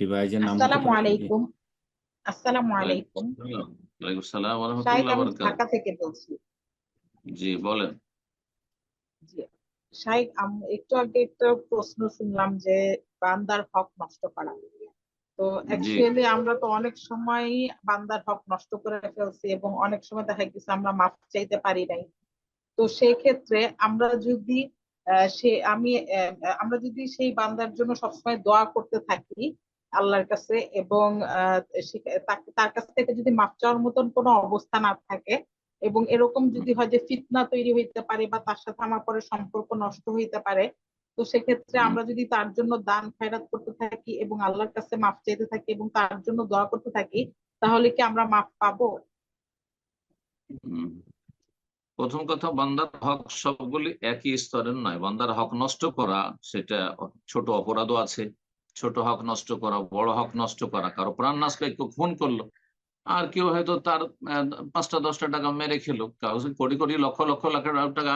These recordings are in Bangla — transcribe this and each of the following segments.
ভাইজান আসসালামু আলাইকুম আসসালামু আলাইকুম ওয়ালাইকুম সালাম ওয়া রাহমাতুল্লাহি ওয়া ঢাকা বারাকাতুহু থেকে বলছি জি বলেন জি আম- একটু আগে একটা প্রশ্ন শুনলাম যে বান্দার হক নষ্ট করা তো অ্যাকচুয়ালি আমরা তো অনেক সময় বান্দার হক নষ্ট করে ফেলছি এবং অনেক সময় দেখা গেছে আমরা মাফ চাইতে পারি নাই তো সেই ক্ষেত্রে আমরা যদি আহ, সে আমি আমরা যদি সেই বান্দার জন্য সবসময় দোয়া করতে থাকি আল্লাহর কাছে এবং তার কাছ থেকে যদি মাফ চাওয়ার মতন কোনো অবস্থা না থাকে এবং এরকম যদি হয় যে ফিতনা তৈরি হইতে পারে বা তার সাথে আমার পরে সম্পর্ক নষ্ট হইতে পারে তো সেক্ষেত্রে আমরা যদি তার জন্য দান খয়রাত করতে থাকি এবং আল্লাহর কাছে মাফ চাইতে থাকি এবং তার জন্য দোয়া করতে থাকি তাহলে কি আমরা মাফ পাবো। প্রথম কথা বান্দার হক সবগুলি একই স্তরের নয়। বান্দার হক নষ্ট করা সেটা ছোট অপরাধও আছে। ছোট হক নষ্ট করা, বড় হক নষ্ট করা, কারও প্রাণ নাশ কেউ খুন করল, আর কেউ হয়তো তার পাঁচটা, দশটা টাকা মেরে খেলো কোটি কোটি, লক্ষ লক্ষ, লাখ টাকা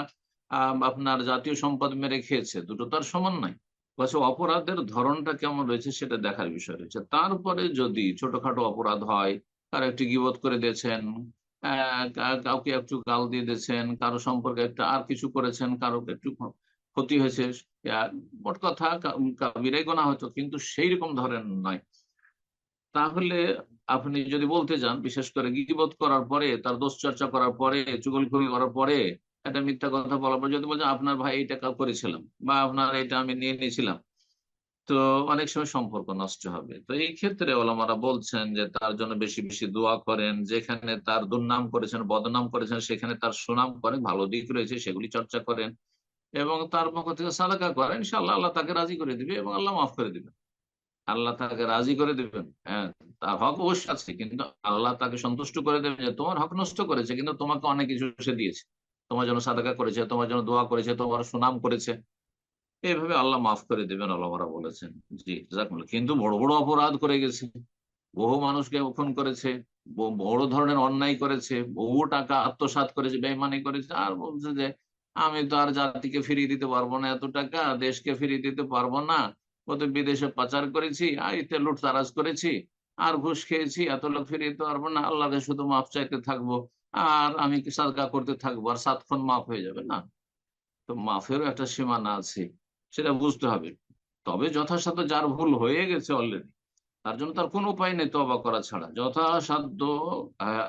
আপনার জাতীয় সম্পদ মেরে খেয়েছে, দুটো তার সমান নাই। বলছে অপরাধের ধরনটা কেমন রয়েছে সেটা দেখার বিষয় রয়েছে। তারপরে যদি ছোটখাটো অপরাধ হয় কারও একটি গিবত করে দিয়েছেন কাউকে একটু গাল দিয়ে দিয়েছেন, কারও সম্পর্কে একটা আর কিছু করেছেন কারও একটু ক্ষতি হয়েছে মোট কথা কাবিরাই গোনা হয়তো কিন্তু সেই রকম ধরেন নয়। তাহলে আপনি যদি বলতে যান, বিশেষ করে গিবত করার পরে, তার দোষ চর্চা করার পরে চুগলখড়ি করার পরে একটা মিথ্যা কথা বলার পর যদি বলছেন, আপনার ভাই কাজ করেছিলাম বা আপনার এটা আমি নিয়ে নিয়েছিলাম, তো অনেক সময় সম্পর্ক নষ্ট হবে। তো এই ক্ষেত্রে ওলামারা বলছেন যে, তার জন্য বেশি বেশি দোয়া করেন, যেখানে তার দুর্নাম করেছেন, বদনাম করেছেন, সেখানে তার সুনাম করেন ভালো দিক রয়েছে, সেগুলি চর্চা করেন। এবং তার পক্ষ থেকে সাদাকা করেন, ইনশাআল্লাহ আল্লাহ তাকে রাজি করে দিবে এবং আল্লাহ মাফ করে দিবেন। আল্লাহ তাকে রাজি করে দিবেন হ্যাঁ তার হক অবশ্যই আছে, কিন্তু আল্লাহ তাকে সন্তুষ্ট করে দেবেন যে তোমার হক নষ্ট করেছে, কিন্তু তোমাকে অনেক কিছু সে দিয়েছে। তোমার জন্য সাদাকা করেছে, তোমার জন্য দোয়া করেছে, তোমার সুনাম করেছে। এইভাবে আল্লাহ মাফ করে দেবেন আল্লাহরা বলেছেন। জি। কিন্তু বড় বড় অপরাধ করে গেছে। বহু মানুষকে খুন করেছে বড় ধরনের অন্যায় করেছে, বহু টাকা আত্মসাৎ করেছে, বেইমানি করেছে, আর বলছে যে আমি তো আর জাতিকে ফিরিয়ে দিতে পারব না এত টাকা, দেশকে ফিরিয়ে দিতে পারব না। ও তো বিদেশে পাচার করেছি ইতে লুট তারাজ করেছি, আর ঘুষ খেয়েছি, এত লোক ফিরিয়ে দিতে পারব না আল্লাহকে শুধু মাফ চাইতে থাকব। আর আমি সাদকা করতে থাকব, আর সাতক্ষণ মাফ হয়ে যাবে না? তো মাফেরও একটা সীমানা আছে, সেটা বুঝতে হবে। তবে যথাসাধ্য যার ভুল হয়ে গেছে অলরেডি তার জন্য তার কোনো উপায় নেই তবা করা ছাড়া। যথাসাধ্য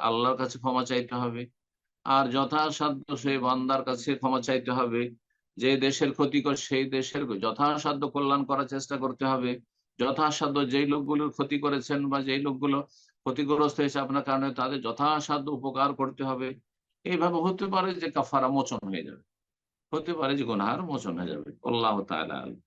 আল্লাহর কাছে ক্ষমা চাইতে হবে। আর যথাসাধ্য সেই বান্দার কাছে ক্ষমা চাইতে হবে। যে দেশের ক্ষতিকর সেই দেশের যথাসাধ্য কল্যাণ করার চেষ্টা করতে হবে। যথাসাধ্য যেই লোকগুলোর ক্ষতি করেছেন বা যেই লোকগুলো ক্ষতিগ্রস্ত হয়েছে আপনার কারণে তাদের যথাসাধ্য উপকার করতে হবে। এইভাবে হতে পারে যে কাফারা মোচন হয়ে যাবে। হতে পারে যে গুনাহার মোচন হয়ে যাবে। আল্লাহ আলাম।